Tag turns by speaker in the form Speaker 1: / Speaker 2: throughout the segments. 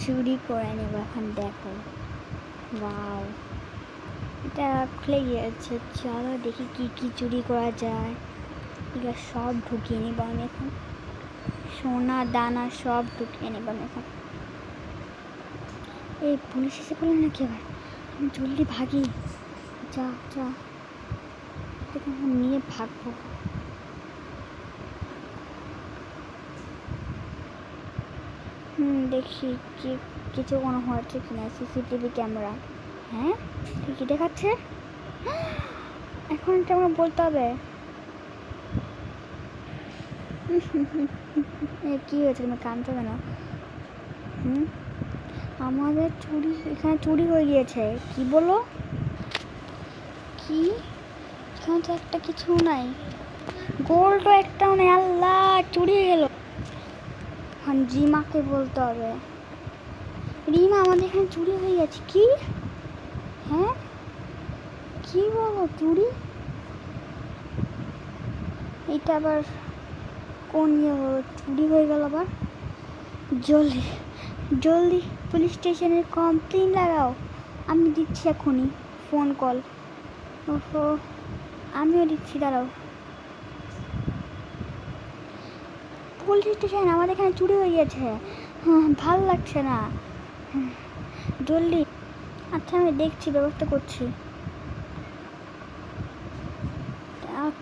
Speaker 1: চুরি করে নেব এখন, দেখো। বাও এটা খুলে গিয়েছে, চলো দেখি কি কি চুরি করা যায়। এটা সব ঢুকিয়ে নেব আমি এখন। সোনা, দানা সব ঢুকিয়ে নেব আমি এখন। এই পুলিশ এসে বলল নাকি আবার? আমি জলদি ভাগি। যা যা। নিয়ে ভাগবো। হুম, দেখি কি, কিছু কোনো হচ্ছে কিনা সিসিটিভি ক্যামেরা হ্যাঁ? ঠিকই দেখাচ্ছে? এখন এটা বলতে হবে। কি হয়েছে? তুমি কানছো কেন? হুম? আমাদের চুরি, এখানে চুরি হয়ে গিয়েছে। কি বলো? কি? এখানে তো একটা কিছু নাই। গোল্ডও একটাও নেই। আল্লাহ, চুরি গেল। এখন রিমাকে বলতে হবে। রিমা, আমাদের এখানে চুরি হয়ে গেছে। কি? হ্যাঁ? কি বলো, চুরি? এটা আবার কোন ইয়ে হলো? চুরি হয়ে গেল আবার? জলদি জলদি পুলিশ স্টেশনের কমপ্লেন লাগাও। আমি দিচ্ছি এখনই ফোন কল ওহো, আমিও দিচ্ছি, দাঁড়াও। পুলিশ স্টেশন আমাদের এখানে চুরি হয়ে গেছে। হ্যাঁ ভালো লাগছে না। জলদি। আচ্ছা আমি দেখছি, ব্যবস্থা করছি।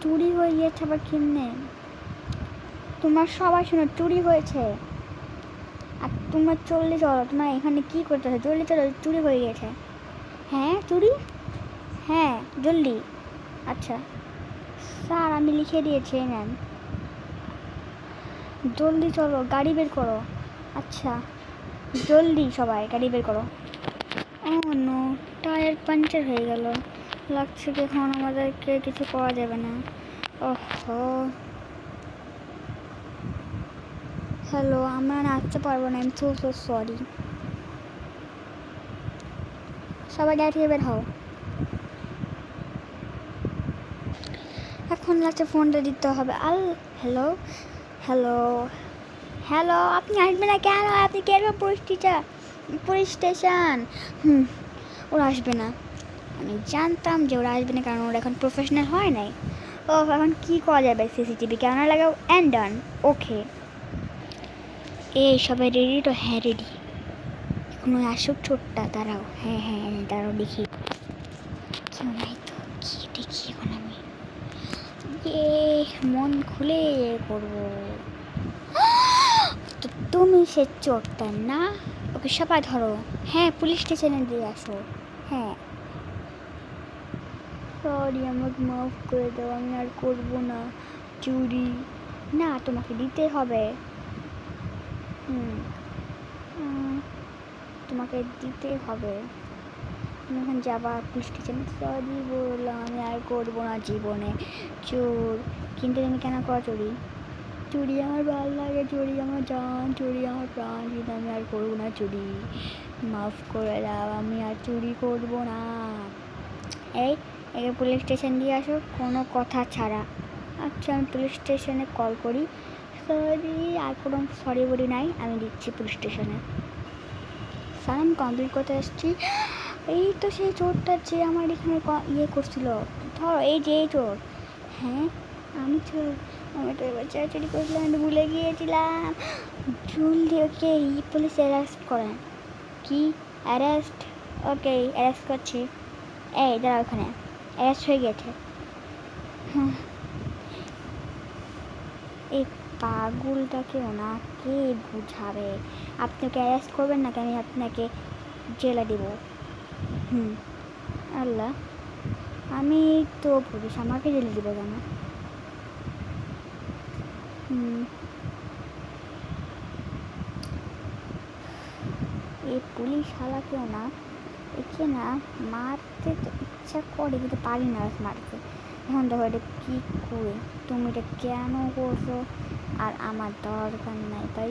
Speaker 1: চুরি হয়ে গিয়েছে আবার কিনে? তোমার সবাই শোনো, চুরি হয়েছে। আর তোমার চললে চলো তোমার এখানে কি করতেছো জলদি চলো চুরি হয়ে গেছে। হ্যাঁ চুরি? হ্যাঁ জলদি। আচ্ছা। স্যার, আমি লিখে দিয়েছি ম্যাম জলদি চলো, গাড়ি বের করো। আচ্ছা জলদি সবাই গাড়ি বের করো। ও নো, টায়ার পাঞ্চার হয়ে গেল। লাগছে কি এখন আমাদেরকে কিছু করা যাবে না। ওহো। হ্যালো, আমরা নাচতে পারব না আমি সো সো সরি সবাই গাড়ি থেকে বের হও। এখন লাগছে ফোনটা দিতে হবে। আল হ্যালো হ্যালো হ্যালো আপনি আসবেন না কেন? আপনি কে পুলিশ টিচার পুলিশ স্টেশন। হুম ওরা আসবে না। আমি জানতাম যে ওরা আসবে না কারণ ওরা এখন প্রফেশনাল হয় নাই। ও এখন কী করা যাবে? সিসিটিভি ক্যামেরা লাগাও অ্যান্ড ডান ওকে এই সবাই রেডি তো? হ্যাঁ রেডি কোনো আসুক ছোট্টা দাঁড়াও। হ্যাঁ হ্যাঁ হ্যাঁ, দাঁড়াও দেখি। কেউ নাই তো? কি দেখি এখন আমি? এ মন খুলে করব। তো তুমি সে চোরটা না? ওকে সবাই ধরো। হ্যাঁ পুলিশ স্টেশনে দিয়ে আসো। হ্যাঁ। সরি আমাকে মাফ করে দাও, আমি আর করব না। চুরি। না, তোমাকে দিতে হবে। হুম। তোমাকে দিতে হবে। তুমি এখন যাবা পুলিশ স্টেশনে সরি বললাম আমি আর করব না জীবনে। চোর, কিন্তু তুমি কেন কর চুরি? চুরি আমার ভালো লাগে, চুরি আমার জান, চুরি আমার প্রাণ, কিন্তু আমি আর করব না চুরি। মাফ করে দাও, আমি আর চুরি করব না। এই, একে পুলিশ স্টেশন দিয়ে আসো, কোনো কথা ছাড়া। আচ্ছা আমি পুলিশ স্টেশনে কল করি। সরি, আর কোনো সরি বলি নাই, আমি দিচ্ছি পুলিশ স্টেশনে। স্যার আমি কমপ্লিট করতে এসেছি এই তো সেই চোরটা যে আমার এখানে ইয়ে করছিল। ধরো, এই যে এই চোর। হ্যাঁ আমি চোর আমি তো এবার চারি করছিলাম, আমি ভুলে গিয়েছিলাম। জলদি ওকে পুলিশ অ্যারেস্ট করেন কি? অ্যারেস্ট ওকে অ্যারেস্ট করছি। এই দাঁড়া ওখানে অ্যারেস্ট হয়ে গেছে। হ্যাঁ। এই পাগলটাকে ওনাকে বুঝাবে। আপনি ওকে অ্যারেস্ট করবেন নাকি আমি আপনাকে জেলে দিব? হুম। আল্লাহ, আমি তো পুলিশ আমাকে জেলে দিব কেন? এই পুলিশ হালাকেও না, একে না মারতে তো ইচ্ছা করে, কিন্তু পারি না মারতে। এখন দেখো এটা কী করে? তুমি এটা কেন করছ? আর আমার দরকার নাই, তাই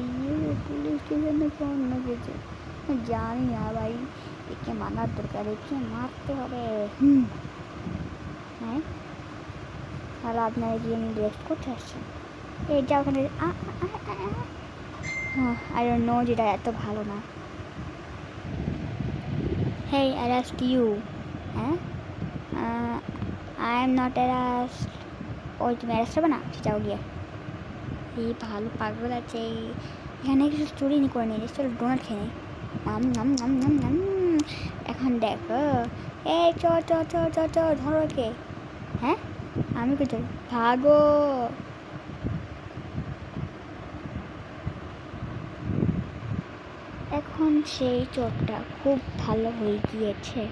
Speaker 1: পুলিশ স্টেশনে অন্য কিছু জানি না ভাই একে মারার দরকার একে মারতে হবে। হুম। হ্যাঁ? তাহলে আপনারা গিয়ে নিয়ে রেস্ট করতে আসছেন? এই যা ওখানে। আই ডোন্ট নো যেটা এত ভালো না। হেই অ্যারেস্ট ইউ হ্যাঁ? আই এম নট অ্যারেস্ট ওই তুমি অ্যারেস্ট হবে না? যাও গিয়ে। এই ভালো পাগল আছে। এখানে কিছু চুরি করে নিয়ে চলো ডোনাট খেয়ে নেই। এখন দেখো। এই চ চ চ চ চ, ধরো কে? হ্যাঁ? আমি কোথায় ভাগো। এখন সেই চোরটা খুব ভালো হয়ে গিয়েছে।